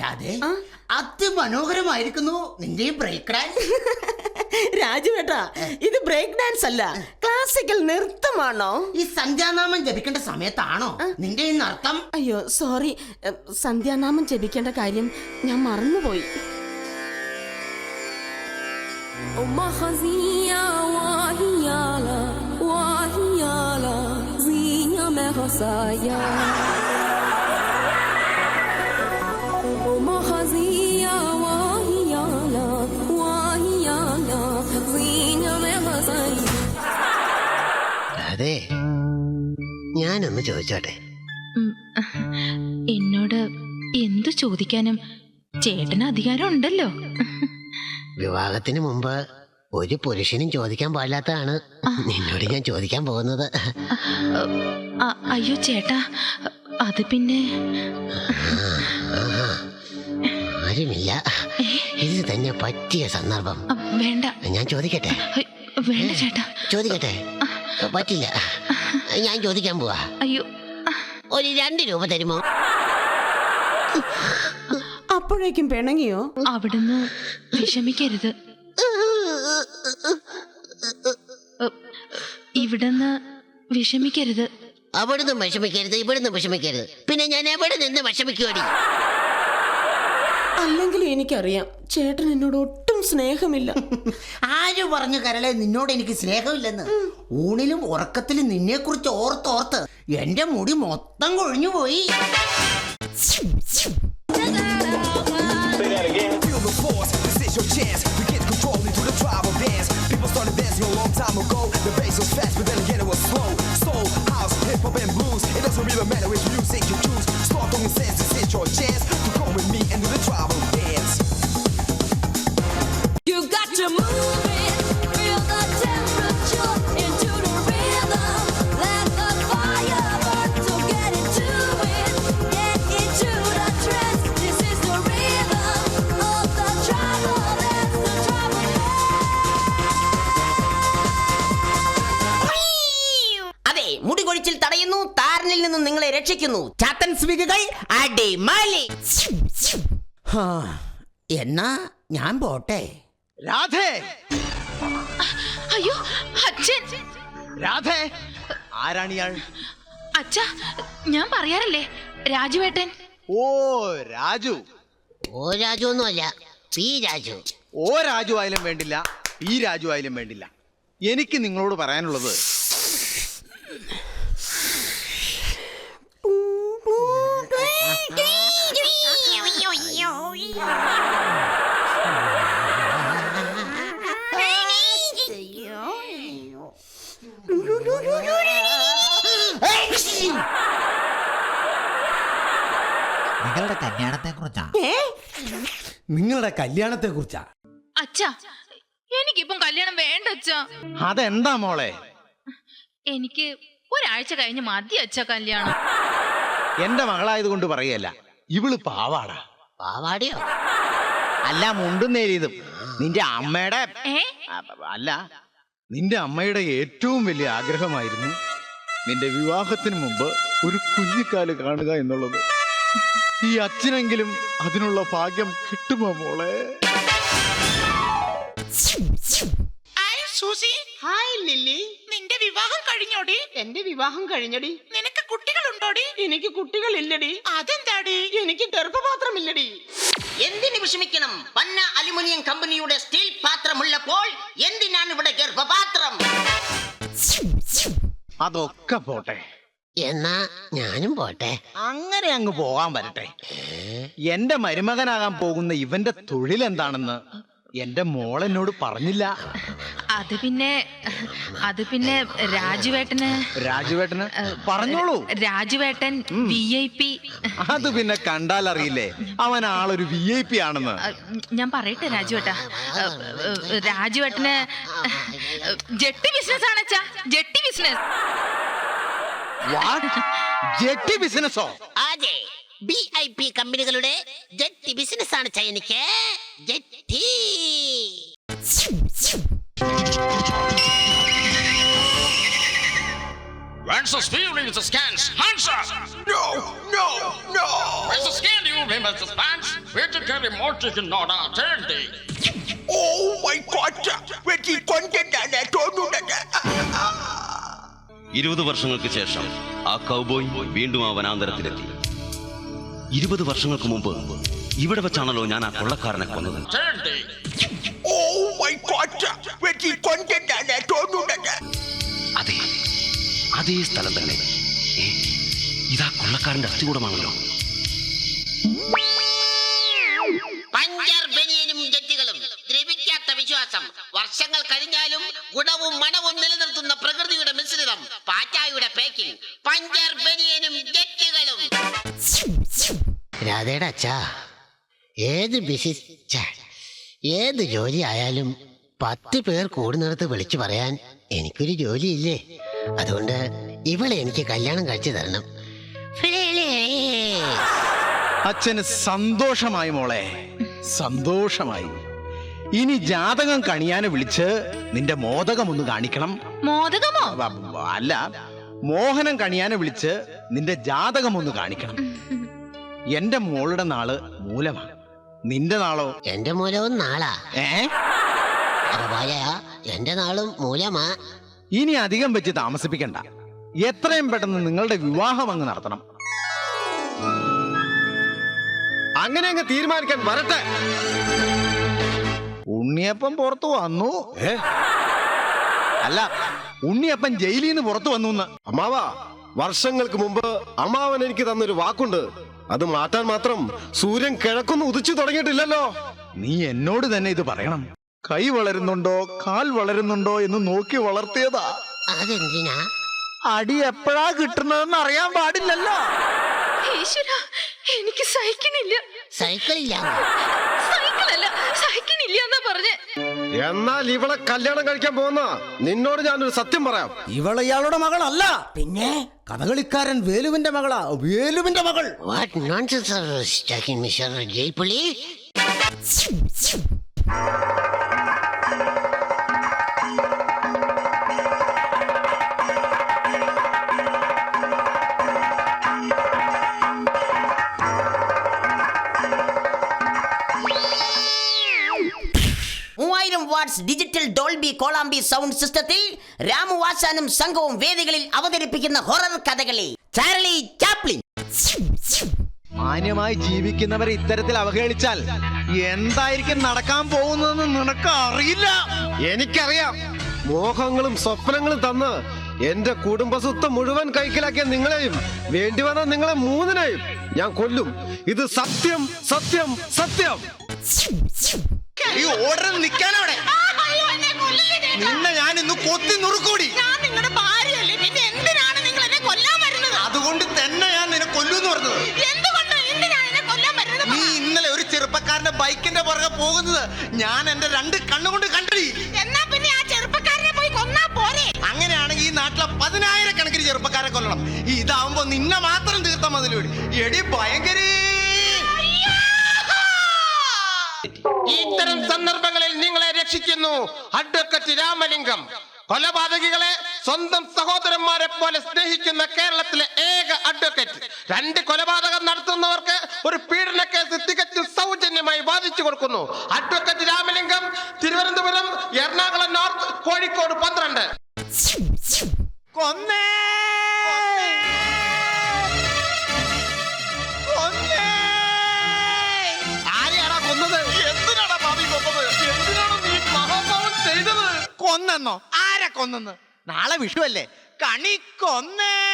രാധേ അതിമനോഹരമായിരിക്കുന്നു നിന്റെ break dance രാജുവേട്ടാ ഇത് ബ്രേക്ക് ഡാൻസ് അല്ല ക്ലാസിക്കൽ നൃത്തമാണോ? ഈ സന്ധ്യാനാമം ജപിക്കേണ്ട സമയത്താണോ നിന്റെ ഈ നൃത്തം? അയ്യോ സോറി സന്ധ്യാനാമം ജപിക്കേണ്ട കാര്യം ഞാൻ മറന്നുപോയി. Umahazia വാഹിയാല wahiyala zinya mehosaya Umahazia അതെ. ഞാനൊന്ന് ചോദിച്ചോട്ടെ. എന്നോട് എന്തു ചോദിക്കാനും ചേട്ടന് അധികാരം ഉണ്ടല്ലോ. വിവാഹത്തിന് മുമ്പ് ഒരു പുരുഷനും ചോദിക്കാൻ പാടില്ലാത്തതാണ് നിന്നോട് ഞാൻ ചോദിക്കാൻ പോകുന്നത്. അയ്യോ ചേട്ടാ അത് പിന്നെ. ആരുമില്ല. ഇത് തന്നെ പറ്റിയ സന്ദർഭം. വേണ്ട. ഞാൻ ചോദിക്കട്ടെ? വേണ്ട ചേട്ടാ. ചോദിക്കട്ടെ? പറ്റില്ല. ഞാൻ ചോദിക്കാൻ പോവാ. അയ്യോ. ഒരു രണ്ട് രൂപ തരുമോ? അപ്പോഴേക്കും പിണങ്ങിയോ? അവിടുന്ന് വിഷമിക്കരുത്. ഇവിടുന്ന് വിഷമിക്കരുത്. അവിടുന്ന് വിഷമിക്കരുത് ഇവിടുന്ന് വിഷമിക്കരുത്. പിന്നെ ഞാൻ എവിടെ നിന്ന് വിഷമിക്കുവാടി? അല്ലെങ്കിൽ എനിക്കറിയാം ചേട്ടൻ എന്നോട് സ്നേഹമില്ല. ആര് പറഞ്ഞു കരളെ നിന്നോട് എനിക്ക് സ്നേഹമില്ലെന്ന്? ഊണിലും ഉറക്കത്തിലും നിന്നെ കുറിച്ച് ഓർത്തോർത്ത് എന്റെ മുടി മൊത്തം കൊഴിഞ്ഞു പോയി. Feel the force, this is your chance. To get നിന്നും നിങ്ങളെ രക്ഷിക്കുന്നു. ചാത്തൻ സ്വിഗുകൾ അടിമാലി. ഹാ, എന്നാ ഞാൻ പോട്ടെ. രാധേ. അയ്യോ അച്ഛൻ. രാധേ ആരാണിയാൾ അച്ഛാ ഞാൻ പറയാറില്ലേ രാജുവേട്ടൻ. ഓ രാജു. ഓ രാജു ഒന്നുമല്ല പി രാജു. ഓ രാജു ആയാലും വേണ്ടില്ല ഈ രാജു ആയാലും വേണ്ടില്ല. എനിക്ക് നിങ്ങളോട് പറയാനുള്ളത് നിങ്ങളുടെ കല്യാണത്തെ കുറിച്ചാ നിങ്ങളുടെ കല്യാണത്തെ കുറിച്ചാ അച്ഛാ എനിക്കിപ്പം കല്യാണം വേണ്ട അച്ഛാ. അതെന്താ മോളെ? എനിക്ക് ഒരാഴ്ച കഴിഞ്ഞ് മതി അച്ഛാ കല്യാണം. എന്റെ മകളായത് കൊണ്ട് പറയല്ല. ഇവൾ പാവാടാ. പാവാടിയോ അല്ല മുണ്ടും നേരിയതും. നിന്റെ അമ്മയുടെ അല്ല നിന്റെ അമ്മയുടെ ഏറ്റവും വലിയ ആഗ്രഹമായിരുന്നു നിന്റെ വിവാഹത്തിന് മുമ്പ് ഒരു കുഞ്ഞിക്കാൽ കാണുക എന്നുള്ളത്. ഈ അച്ഛനെങ്കിലും അതിനുള്ള ഭാഗ്യം കിട്ടുമോ മോളെ? Hi Lily. നിന്റെ വിവാഹം കഴിഞ്ഞോടി? എന്റെ വിവാഹം കഴിഞ്ഞടി. കുട്ടികളുണ്ടോടി? എനിക്ക് കുട്ടികളില്ലടി. അതെന്താടി? എനിക്ക് ഗർഭപാത്രമില്ലടി. എന്തിനു വിഷമിക്കണം? പന്ന അലുമിനിയം കമ്പനിയുടെ സ്റ്റീൽ പാത്രമുള്ളപ്പോൾ എന്തിനാണ് ഇവിടെ ഗർഭപാത്രം? അതൊക്കെ പോട്ടെ. എന്നാ ഞാനും പോട്ടെ. അങ്ങനെ അങ്ങ് പോകാൻ വരട്ടെ. എന്റെ മരുമകനാകാൻ പോകുന്ന ഇവന്റെ തൊഴിൽ എന്താണെന്ന് എന്റെ മോൾ എന്നോട് പറഞ്ഞില്ല. അത് പിന്നെ അത് പിന്നെ രാജുവേട്ടന്. രാജുവേട്ടന്? പറഞ്ഞോളൂ. രാജുവേട്ടൻ വി ഐ പി അത് പിന്നെ കണ്ടാൽ അറിയില്ലേ? അവൻ ആളൊരു വി ഐ പി ആണെന്ന്. ഞാൻ പറയട്ടെ രാജുവേട്ടാ. രാജുവേട്ടന് ജെട്ടി ബിസിനസ് ആണ് ജെട്ടി ബിസിനസ് ജെട്ടി ബിസിനസ്സോ അതെ. ബി ഐ പി കമ്പനികളുടെ ജെട്ടി ബിസിനസ് ആണ് ചൈനക്ക് ജെറ്റി with the scans? Answer! No, no, no. Where's the scan you remember the scans? Where to more chicken, not our turn day. Oh my God. വെട്ടി കൊണ്ടിട്ടാണ് തോന്നുന്നത് ഇരുപത് വർഷങ്ങൾക്ക് ശേഷം ആ കൗബോയ് വീണ്ടും ആ വനാന്തരത്തിലെത്തി ഇരുപത് വർഷങ്ങൾക്ക് മുമ്പ് ഇവിടെ വെച്ചാണല്ലോ ഞാൻ ആ കൊള്ളക്കാരനെ കൊന്നത് day. Oh my God. വെട്ടി അതേ സ്ഥലം തന്നെ. ഏ, ഇതാ കൊള്ളക്കാരന്റെ അസ്ഥികൂടമാണല്ലോ. പഞ്ചർ ബനിയനും ജെറ്റുകളും ദ്രവിക്കാത്ത വിശ്വാസം. വർഷങ്ങൾ കഴിഞ്ഞാലും ഗുണവും മണവും നിലനിർത്തുന്ന പ്രകൃതിയുടെ മിശ്രിതം പാറ്റായുടെ പാക്കിംഗ്. പഞ്ചർ ബനിയനും ജെറ്റുകളും രാധയുടെ അച്ഛാ ഏത് ബിസിനസ് ഛെ, ഏത് ജോലി ആയാലും പത്ത് പേർ കൂടുന്നിടത്ത് വിളിച്ചു പറയാൻ എനിക്കൊരു ജോലിയില്ലേ? അതുകൊണ്ട് ഇവളെ എനിക്ക് കല്യാണം കഴിച്ചു തരണം. അച്ഛന് സന്തോഷമായി മോളെ. സന്തോഷമായി. ഇനി ജാതകം കണിയാനെ വിളിച്ച് നിന്റെ മോദകം ഒന്ന് കാണിക്കണം. മോദകമോ? അല്ല മോഹനം കണിയാനെ വിളിച്ച് നിന്റെ ജാതകം ഒന്ന് കാണിക്കണം. എന്റെ മോളുടെ നാൾ മൂലമാണ്. നിന്റെ നാളോ? എന്റെ മൂലവും നാളാ. ഏ? എന്റെ നാളും മൂലമാ. ഇനി അധികം വെച്ച് താമസിപ്പിക്കണ്ട. എത്രയും പെട്ടെന്ന് നിങ്ങളുടെ വിവാഹം അങ്ങ് നടത്തണം. അങ്ങനെ അങ്ങ് തീരുമാനിക്കാൻ വരട്ടെ. ഉണ്ണിയപ്പം പുറത്തു വന്നു. അല്ല ഉണ്ണിയപ്പൻ ജയിലിൽ നിന്ന് പുറത്തു വന്നു എന്ന്. അമ്മാവ വർഷങ്ങൾക്ക് മുമ്പ് അമ്മാവൻ എനിക്ക് തന്നൊരു വാക്കുണ്ട്. അത് മാറ്റാൻ മാത്രം സൂര്യൻ കിഴക്കൊന്നും ഉദിച്ചു തുടങ്ങിയിട്ടില്ലല്ലോ. നീ എന്നോട് തന്നെ ഇത് പറയണം. കൈ വളരുന്നുണ്ടോ കാൽ വളരുന്നുണ്ടോ എന്ന് നോക്കി വളർത്തിയതാ. അതെന്തിനാ? അടി എപ്പോഴാ കിട്ടുന്നതെന്ന് അറിയാൻ പാടില്ലല്ലോ. ഈശ്വര എനിക്ക് സഹിക്കണില്ല. സൈക്കിളില്ല സൈക്കിളല്ല സഹിക്കണില്ല എന്നാ പറഞ്ഞേ. എന്നാൽ ഇവളെ കല്യാണം കഴിക്കാൻ പോകുന്ന നിന്നോട് ഞാനൊരു സത്യം പറയാം. ഇവൾ ഇയാളുടെ മകളല്ല. പിന്നെ കഥകളിക്കാരൻ വേലുവിന്റെ മകളാ. വേലുവിന്റെ മകൾ. വാട്ട് നോൺസെൻസ് മിസ്റ്റർ ജയിൽ മൂവായിരം വാട്ട്സ് ഡിജിറ്റൽ ഡോൾബി കോളാമ്പി സൗണ്ട് സിസ്റ്റത്തിൽ രാമുവാസാനും സംഘവും വേദികളിൽ അവതരിപ്പിക്കുന്ന ഹൊറർ കഥകളി. Charlie Chaplin. മാന്യമായി ജീവിക്കുന്നവരെ ഇത്തരത്തിൽ അവഹേളിച്ചാൽ എന്തായിരിക്കും നടക്കാൻ പോകുന്നതെന്ന് നിനക്ക് അറിയില്ല എനിക്കറിയാം. മോഹങ്ങളും സ്വപ്നങ്ങളും തന്ന് എന്റെ കുടുംബസ്വത്ത് മുഴുവൻ കൈക്കലാക്കിയ നിങ്ങളെയും വേണ്ടി വന്ന നിങ്ങളെ മൂന്നിനെയും ഞാൻ കൊല്ലും. ഇത് സത്യം സത്യം സത്യം. ഈ ഓർഡർ നിൽക്കാനവിടെ നിന്നെ ഞാൻ ഇന്ന് കൊത്തി നുറുക്കൂടി. അതുകൊണ്ട് തന്നെ ഞാൻ നിന്നെ കൊല്ലുന്ന് പറഞ്ഞത്. നീ ഇന്നലെ ഒരു ചെറുപ്പക്കാരന്റെ ബൈക്കിന്റെ പുറകെ പോകുന്നത് ഞാൻ എന്റെ രണ്ട് കണ്ണുകൊണ്ട് കണ്ടടി. എന്നാ പിന്നെ ആ ചെറുപ്പക്കാരനെ പോയി കൊന്നാ പോരെ? അങ്ങനെയാണെങ്കിൽ ഈ നാട്ടിലെ പതിനായിരക്കണക്കിന് ചെറുപ്പക്കാരെ കൊല്ലണം. ഇതാവുമ്പോ നിന്നെ മാത്രം തീർത്ത മതിലൂടി. എടി ഭയങ്കരേ. ഇത്തരം സന്ദർഭങ്ങളിൽ നിങ്ങളെ രക്ഷിക്കുന്നു. അഡ്വക്കറ്റ് രാമലിംഗം. കൊലപാതകികളെ സ്വന്തം സഹോദരന്മാരെ പോലെ സ്നേഹിക്കുന്ന കേരളത്തിലെ ഏക അഡ്വക്കേറ്റ്. രണ്ട് കൊലപാതകം നടത്തുന്നവർക്ക് ഒരു പീഡന കേസ് തികച്ചും സൗജന്യമായി വാദിച്ചു കൊടുക്കുന്നു. അഡ്വക്കേറ്റ് രാമലിംഗം തിരുവനന്തപുരം എറണാകുളം നോർത്ത് കോഴിക്കോട് പന്ത്രണ്ട് കൊന്നെന്നോ? ആരെ കൊന്നെന്ന്? നാളെ വിഷുവല്ലേ. കണി കൊന്നേ.